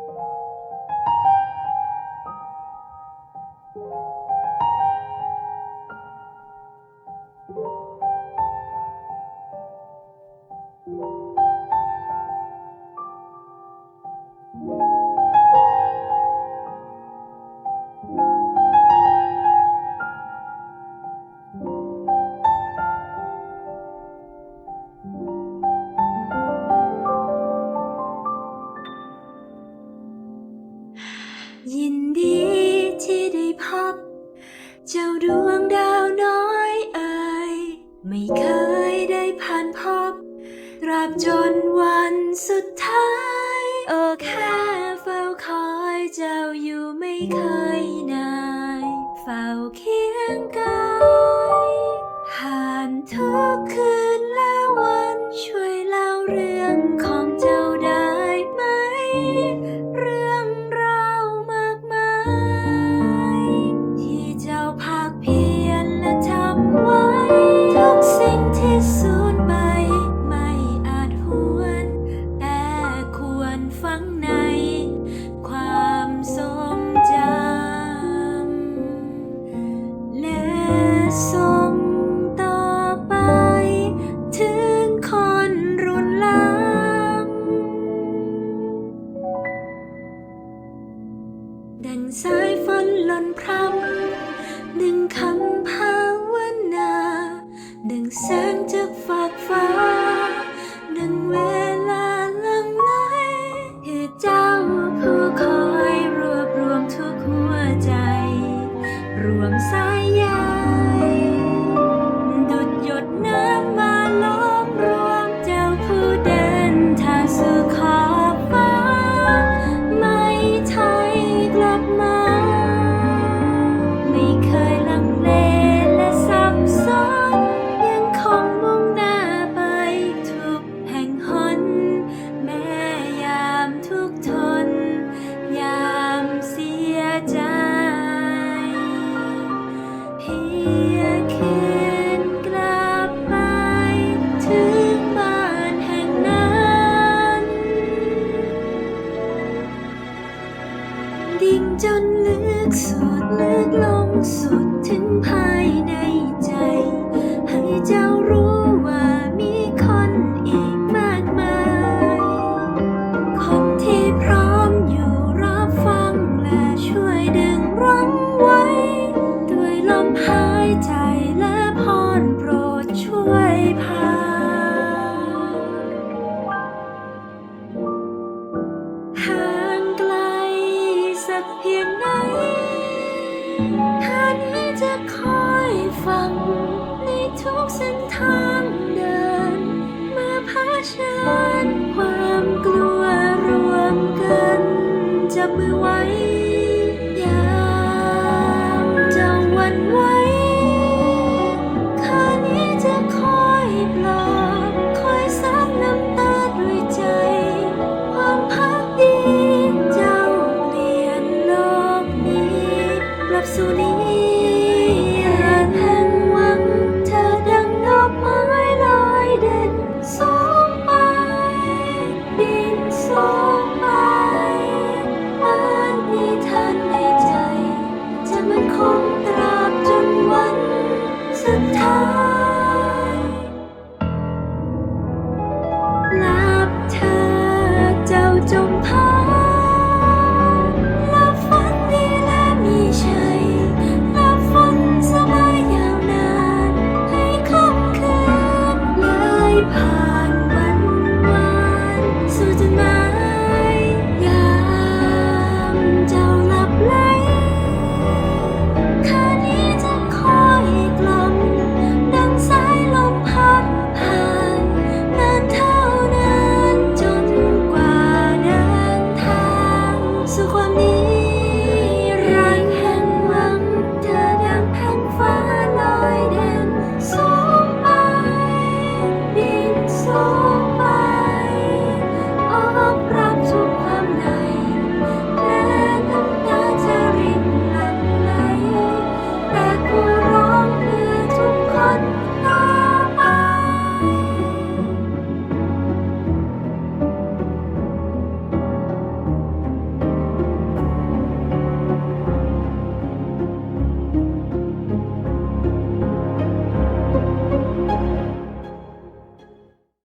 ยิน ดวงดาวน้อยเอ่ยไม่เคยได้ผ่านพบตราบจนวันสุดท้าย โอ้แค่เฝ้าคอยเจ้าอยู่ไม่เคยนาย เฝ้าเคียงกายผ่านทุกคืนและวันช่วยเล่าเรื่องของเจ้า ส่งต่อไป ถึงคนรุ่นหลัง ดังสายฝนหล่นพรำดึงคำภาวนา ดังแสง ลึ ท่านี้จะคอยฟัง ในทุกเส้นทางเดิน เมื่อผ่าฉัน รับสู้นี้